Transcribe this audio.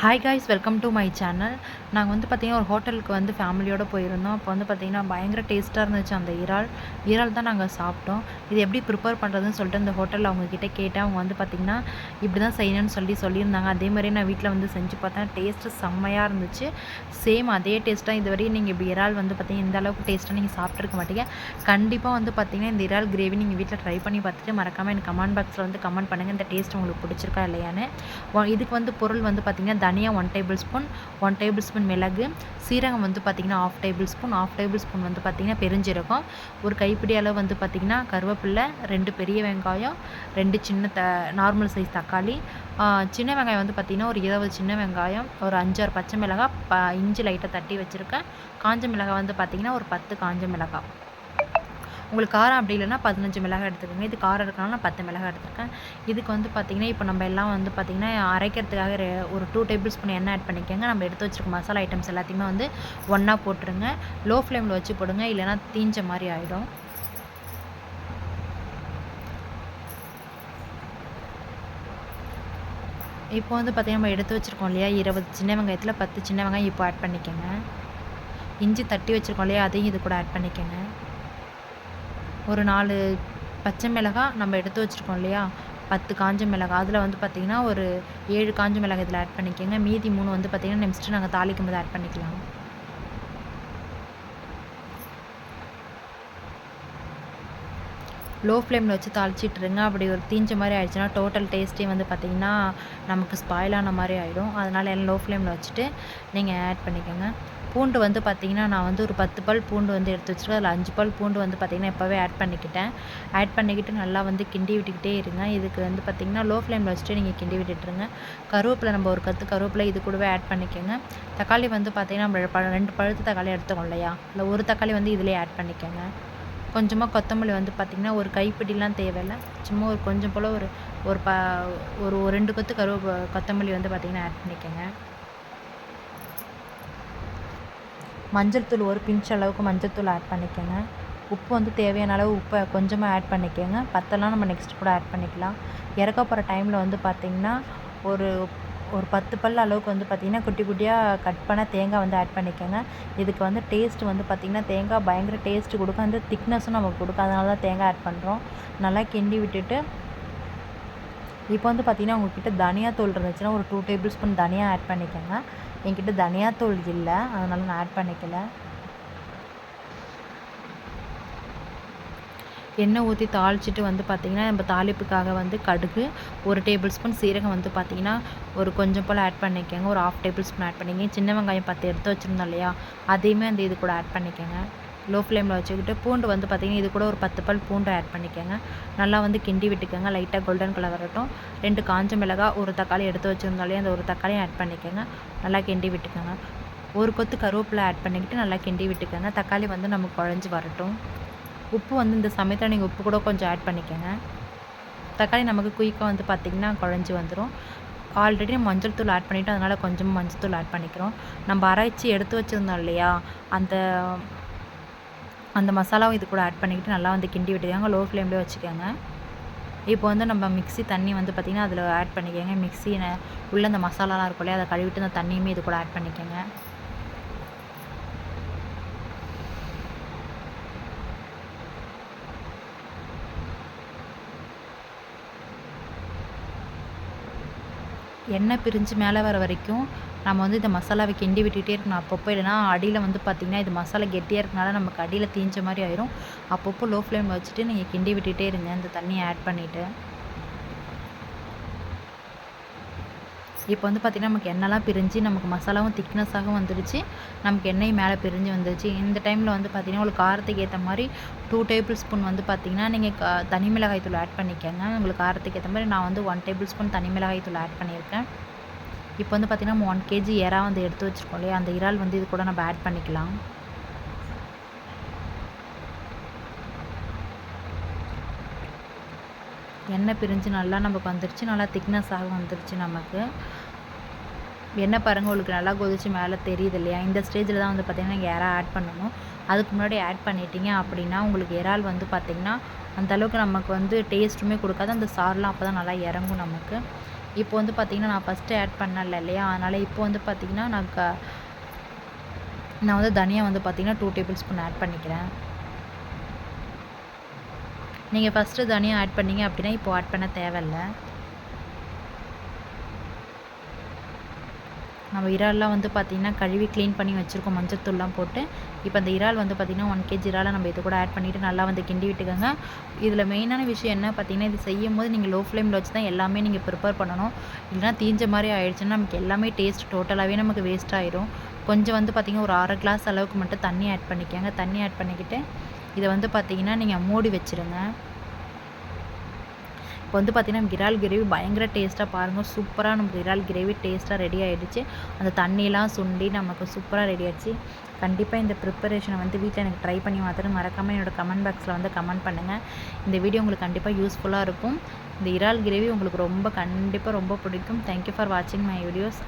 Hi guys, welcome to my channel. நாங்கள் வந்து பார்த்திங்கன்னா ஒரு ஹோட்டலுக்கு வந்து ஃபேமிலியோடு போயிருந்தோம். அப்போ வந்து பார்த்திங்கன்னா பயங்கர டேஸ்ட்டாக இருந்துச்சு அந்த இறால். இறால் தான் நாங்கள் சாப்பிட்டோம். இது எப்படி ப்ரிப்பேர் பண்ணுறதுன்னு சொல்லிட்டு அந்த ஹோட்டலில் அவங்கக்கிட்ட கேட்டேன். அவங்க வந்து பார்த்திங்கன்னா இப்படி தான் செய்யணும்னு சொல்லி சொல்லியிருந்தாங்க. அதே மாதிரி நான் வீட்டில் வந்து செஞ்சு பார்த்தேன். டேஸ்ட்டு செம்மையாக இருந்துச்சு. சேம் அதே டேஸ்ட்டாக இதுவரையும் நீங்கள் இப்படி இறால் வந்து பார்த்திங்கன்னா இந்த அளவுக்கு டேஸ்ட்டாக நீங்கள் சாப்பிட்ருக்க மாட்டீங்க. கண்டிப்பாக வந்து பார்த்திங்கன்னா இந்த இறால் கிரேவி நீங்கள் வீட்டில் ட்ரை பண்ணி பார்த்துட்டு மறக்காமல் எனக்கு கமெண்ட் பாக்ஸில் வந்து கமெண்ட் பண்ணுங்கள் இந்த டேஸ்ட் உங்களுக்கு பிடிச்சிருக்கா இல்லையான்னு. இதுக்கு வந்து பொருள் வந்து பார்த்திங்கன்னா தனியாக one tablespoon one tablespoon மிளகு சீரகம் வந்து பார்த்திங்கன்னா half tablespoon half tablespoon வந்து பார்த்திங்கன்னா பெருஞ்சீரகம் ஒரு கைப்பிடி அளவு வந்து பார்த்திங்கன்னா கருவேப்பிலை ரெண்டு பெரிய வெங்காயம் ரெண்டு சின்ன த நார்மல் சைஸ் தக்காளி சின்ன வெங்காயம் வந்து பார்த்திங்கன்னா ஒரு இருபது சின்ன வெங்காயம் ஒரு அஞ்சாறு பச்சை மிளகாய் ப இஞ்சி லைட்டாக தட்டி வச்சுருக்கேன். காஞ்ச மிளகாய் வந்து பார்த்திங்கன்னா ஒரு பத்து காஞ்ச மிளகாய். உங்களுக்கு காரம் அப்படி இல்லைன்னா பதினஞ்சு மிளகாய் எடுத்துக்கோங்க. இது காரம் இருக்கனால நான் பத்து மிளகாய் எடுத்துருக்கேன். இதுக்கு வந்து பார்த்திங்கன்னா இப்போ நம்ம எல்லாம் வந்து பார்த்திங்கன்னா அரைக்கிறதுக்காக ஒரு டூ டேபிள் ஸ்பூன் எண்ணெய் ஆட் பண்ணிக்கோங்க. நம்ம எடுத்து வச்சிருக்க மசாலா ஐட்டம்ஸ் எல்லாத்தையுமே வந்து ஒன்றா போட்டுருங்க. லோ ஃப்ளேமில் வச்சு போடுங்க. இல்லைன்னா தீஞ்ச மாதிரி ஆகிடும் இப்போ வந்து பார்த்திங்கன்னா நம்ம எடுத்து வச்சுருக்கோம் இல்லையா இருபது சின்ன வெங்காயத்தில் பத்து சின்ன வெங்காயம் இப்போ ஆட் பண்ணிக்கோங்க. இஞ்சி தட்டி வச்சுருக்கோம் இல்லையா அதையும் இது கூட ஆட் பண்ணிக்கோங்க. ஒரு நாலு பச்சை மிளகாய் நம்ம எடுத்து வச்சுருக்கோம் இல்லையா? பத்து காஞ்ச மிளகாய் அதில் வந்து பார்த்திங்கன்னா ஒரு ஏழு காஞ்ச மிளகாய் இதில் ஆட் பண்ணிக்கோங்க. மீதி மூணு வந்து பார்த்திங்கன்னா நெக்ஸ்ட்டு நாங்கள் தாளிக்கும் போது ஆட் பண்ணிக்கலாம். லோ ஃப்ளேமில் வச்சு தாளிச்சிட்ருங்க அப்படி ஒரு தீஞ்ச மாதிரி ஆயிடுச்சுன்னா டோட்டல் டேஸ்ட்டே வந்து பார்த்திங்கன்னா நமக்கு ஸ்பாயில் ஆன மாதிரி ஆகிடும் அதனால் எல்லாம் லோ ஃப்ளேமில் வச்சுட்டு நீங்கள் ஆட் பண்ணிக்கோங்க. பூண்டு வந்து பார்த்திங்கன்னா நான் வந்து ஒரு பத்து பல் பூண்டு வந்து எடுத்து வச்சுருக்கேன் அதில் அஞ்சு பல் பூண்டு வந்து பார்த்திங்கன்னா இப்போவே ஆட் பண்ணிக்கிட்டேன். ஆட் பண்ணிக்கிட்டு நல்லா வந்து கிண்டி விட்டுக்கிட்டே இருங்க. இதுக்கு வந்து பார்த்திங்கன்னா லோ ஃப்ளேமில் வச்சுட்டு நீங்கள் கிண்டி விட்டுட்டுருங்க. கருவேப்பிலை நம்ம ஒரு கத்து கருவேப்பிலை இது கூடவே ஆட் பண்ணிக்கோங்க. தக்காளி வந்து பார்த்திங்கன்னா நம்ம ரெண்டு பழுத்து தக்காளி எடுத்துக்கோம் இல்லையா? இல்லை ஒரு தக்காளி வந்து இதிலே ஆட் பண்ணிக்கோங்க. கொஞ்சமாக கொத்தமல்லி வந்து பார்த்திங்கன்னா ஒரு கைப்பிடிலாம் தேவையில்லை. சும்மா ஒரு கொஞ்சம் போல் ஒரு ஒரு ப ஒரு ஒரு ரெண்டு கொத்து கருவே கொத்தமல்லி வந்து பார்த்திங்கன்னா ஆட் பண்ணிக்கோங்க. மஞ்சள் தூள் ஒரு பிஞ்ச் அளவுக்கு மஞ்சள் தூள் ஆட் பண்ணிக்கோங்க. உப்பு வந்து தேவையான அளவு உப்பை கொஞ்சமாக ஆட் பண்ணிக்கோங்க. பத்தெல்லாம் நம்ம நெக்ஸ்ட் கூட ஆட் பண்ணிக்கலாம். இறக்க போகிற டைமில் வந்து பார்த்திங்கன்னா ஒரு ஒரு பத்து பல் அளவுக்கு வந்து பார்த்திங்கன்னா குட்டி குட்டியாக கட் பண்ண தேங்காய் வந்து ஆட் பண்ணிக்கோங்க. இதுக்கு வந்து டேஸ்ட் வந்து பார்த்திங்கன்னா தேங்காய் பயங்கர டேஸ்ட் கொடுக்கும். அந்த திக்னஸும் நமக்கு கொடுக்கும். அதனால தான் தேங்காய் ஆட் பண்ணுறோம் நல்லா கிண்டி விட்டுட்டு இப்போ வந்து பார்த்திங்கன்னா உங்ககிட்ட தனியாத்தூள் இருந்துச்சுன்னா ஒரு டூ டேபிள் ஸ்பூன் தனியாக ஆட் பண்ணிக்கோங்க. என்கிட்ட தனியாத்தூள் இல்லை. அதனால நான் ஆட் பண்ணிக்கல. எண்ணெய் ஊற்றி தாளிச்சிட்டு வந்து பார்த்திங்கன்னா நம்ம தாளிப்புக்காக வந்து கடுகு ஒரு டேபிள் ஸ்பூன் சீரகம் வந்து பார்த்திங்கன்னா ஒரு கொஞ்சம் போல் ஆட் பண்ணிக்கோங்க. ஒரு ஆஃப் டேபிள் ஸ்பூன் ஆட் பண்ணிக்கங்க. சின்ன வெங்காயம் பத்து எடுத்து வச்சுருந்தோம் இல்லையா? அதையுமே அந்த இது கூட ஆட் பண்ணிக்கோங்க. லோ ஃப்ளேமில் வச்சுக்கிட்டு பூண்டு வந்து பார்த்திங்கன்னா இது கூட ஒரு பத்து பல் பூண்டு ஆட் பண்ணிக்கோங்க. நல்லா வந்து கிண்டி விட்டுக்கோங்க. லைட்டாக கோல்டன் கலர் வரட்டும். ரெண்டு காஞ்ச மிளகாய் ஒரு தக்காளி எடுத்து வச்சுருந்தாலே அந்த ஒரு தக்காளியும் ஆட் பண்ணிக்கோங்க. நல்லா கிண்டி விட்டுக்கோங்க. ஒரு கொத்து கருவேப்பிலை ஆட் பண்ணிக்கிட்டு நல்லா கிண்டி விட்டுக்கோங்க. தக்காளி வந்து நமக்கு குழஞ்சி வரட்டும். உப்பு வந்து இந்த சமயத்தில் நீங்கள் உப்பு கூட கொஞ்சம் ஆட் பண்ணிக்கோங்க. தக்காளி நமக்கு குயிக்காக வந்து பார்த்திங்கன்னா குழஞ்சி வந்துடும் ஆல்ரெடி நம்ம மஞ்சள் தூள் ஆட் பண்ணிவிட்டோம் அதனால் கொஞ்சமாக மஞ்சள் தூள் ஆட் பண்ணிக்கிறோம். நம்ம அரைச்சி எடுத்து வச்சுருந்தோம் இல்லையா? அந்த அந்த மசாலாவும் இது கூட ஆட் பண்ணிக்கிட்டு நல்லா வந்து கிண்டி விட்டுக்கோங்க. லோ ஃப்ளேம்லேயே வச்சுக்கோங்க. இப்போ வந்து நம்ம மிக்ஸி தண்ணி வந்து பார்த்திங்கன்னா அதில் ஆட் பண்ணிக்கோங்க. மிக்ஸி உள்ளே அந்த மசாலாலாம் இருக்கும் இல்லையா அதை கழுவிட்டு அந்த தண்ணியுமே இது கூட ஆட் பண்ணிக்கோங்க. எண்ணெய் பிரிஞ்சு மேலே வர வரைக்கும் நம்ம வந்து இந்த மசாலாவை கிண்டி விட்டுகிட்டே இருக்கணும். அப்பப்போ இல்லைன்னா அடியில் வந்து பார்த்திங்கன்னா இது மசாலா கெட்டியாக இருக்கனால நமக்கு அடியில் தீஞ்ச மாதிரி ஆயிரும். அப்பப்போ லோ ஃப்ளேம் வச்சுட்டு நீங்கள் கிண்டி விட்டுகிட்டே இருங்க. இந்த தண்ணியை ஆட் பண்ணிவிட்டு இப்போ வந்து பார்த்திங்கன்னா நமக்கு எண்ணெய்லாம் பிரிஞ்சு நமக்கு மசாலாவும் திக்னஸாகவும் வந்துடுச்சு. நமக்கு எண்ணெய் மேலே பிரிஞ்சு வந்துடுச்சு. இந்த டைமில் வந்து பார்த்திங்கன்னா உங்களுக்கு காரத்துக்கு ஏற்ற மாதிரி டூ டேபிள் ஸ்பூன் வந்து பார்த்திங்கன்னா நீங்கள் க தனி மிளகாய் தூள் ஆட் பண்ணிக்கோங்க. உங்களுக்கு காரத்துக்கு ஏற்ற மாதிரி நான் வந்து ஒன் டேபிள் ஸ்பூன் தனி மிளகாய் தூள் ஆட் பண்ணியிருக்கேன். இப்போ வந்து பார்த்திங்கன்னா நம்ம ஒன் கேஜி இறா வந்து எடுத்து வச்சுருக்கோம் இல்லையா? அந்த இறால் வந்து இது கூட நம்ம ஆட் பண்ணிக்கலாம். எண்ணெய் பிரிஞ்சு நல்லா நமக்கு வந்துருச்சு நல்லா திக்னஸாக வந்துருச்சு நமக்கு. எண்ணெய் பாருங்கள் உங்களுக்கு நல்லா கொதிச்சு மேலே தெரியுது இல்லையா? இந்த ஸ்டேஜில் தான் வந்து பார்த்திங்கன்னா நீங்கள் இறா ஆட் பண்ணணும்? அதுக்கு முன்னாடி ஆட் பண்ணிட்டீங்க அப்படின்னா உங்களுக்கு இறால் வந்து பார்த்திங்கன்னா அந்த அளவுக்கு நமக்கு வந்து டேஸ்ட்டுமே கொடுக்காது. அந்த சார்லாம் அப்போ தான் நல்லா இறங்கும் நமக்கு. இப்போ வந்து பார்த்திங்கன்னா நான் ஃபஸ்ட்டு ஆட் பண்ணல இல்லையா? அதனால் இப்போ வந்து பார்த்திங்கன்னா நான் க நான் வந்து தனியா வந்து பார்த்திங்கன்னா டூ டேபிள் ஸ்பூன் ஆட் பண்ணிக்கிறேன். நீங்கள் ஃபஸ்ட்டு தனியாக ஆட் பண்ணீங்க அப்படின்னா இப்போ ஆட் பண்ண தேவையில்ல. நம்ம இறால்லாம் வந்து பார்த்திங்கன்னா கழுவி க்ளீன் பண்ணி வச்சுருக்கோம். மஞ்சத்தூள்லாம் போட்டு. இப்போ அந்த இறால் வந்து பார்த்திங்கன்னா ஒன் கேஜி இறாலை நம்ம இது கூட ஆட் பண்ணிவிட்டு நல்லா வந்து கிண்டி விட்டுக்கோங்க. இதில் மெயினான விஷயம் என்ன பார்த்திங்கன்னா இது செய்யும் போது நீங்கள் லோ ஃப்ளேமில் வச்சு தான் எல்லாமே நீங்கள் ப்ரிப்பேர் பண்ணணும். இல்லைனா தீஞ்ச மாதிரி ஆயிடுச்சுன்னா நமக்கு எல்லாமே டேஸ்ட் டோட்டலாகவே நமக்கு வேஸ்ட் ஆயிரும். கொஞ்சம் வந்து பார்த்திங்கன்னா ஒரு அரை கிளாஸ் அளவுக்கு மட்டும் தண்ணி ஆட் பண்ணிக்கோங்க. தண்ணி ஆட் பண்ணிக்கிட்டு இதை வந்து பார்த்திங்கன்னா நீங்கள் மூடி வச்சுருங்க. இப்போ வந்து பார்த்திங்கன்னா நமக்கு இறால் கிரேவி பயங்கர டேஸ்ட்டாக பாருங்கள் சூப்பராக நமக்கு இறால் கிரேவி டேஸ்ட்டாக ரெடி ஆகிடுச்சு அந்த தண்ணியெலாம் சுண்டி நமக்கு சூப்பராக ரெடி ஆச்சு. கண்டிப்பாக இந்த ப்ரிப்பரேஷனை வந்து வீட்டில் எனக்கு ட்ரை பண்ணி பார்த்துட்டு மறக்காமல் என்னோட கமெண்ட் பாக்ஸில் வந்து கமெண்ட் பண்ணுங்கள் இந்த வீடியோ உங்களுக்கு கண்டிப்பாக யூஸ்ஃபுல்லாக இருக்கும். இந்த இறால் கிரேவி உங்களுக்கு ரொம்ப கண்டிப்பாக ரொம்ப பிடிக்கும். தேங்க்யூ ஃபார் வாட்சிங் மை வீடியோஸ்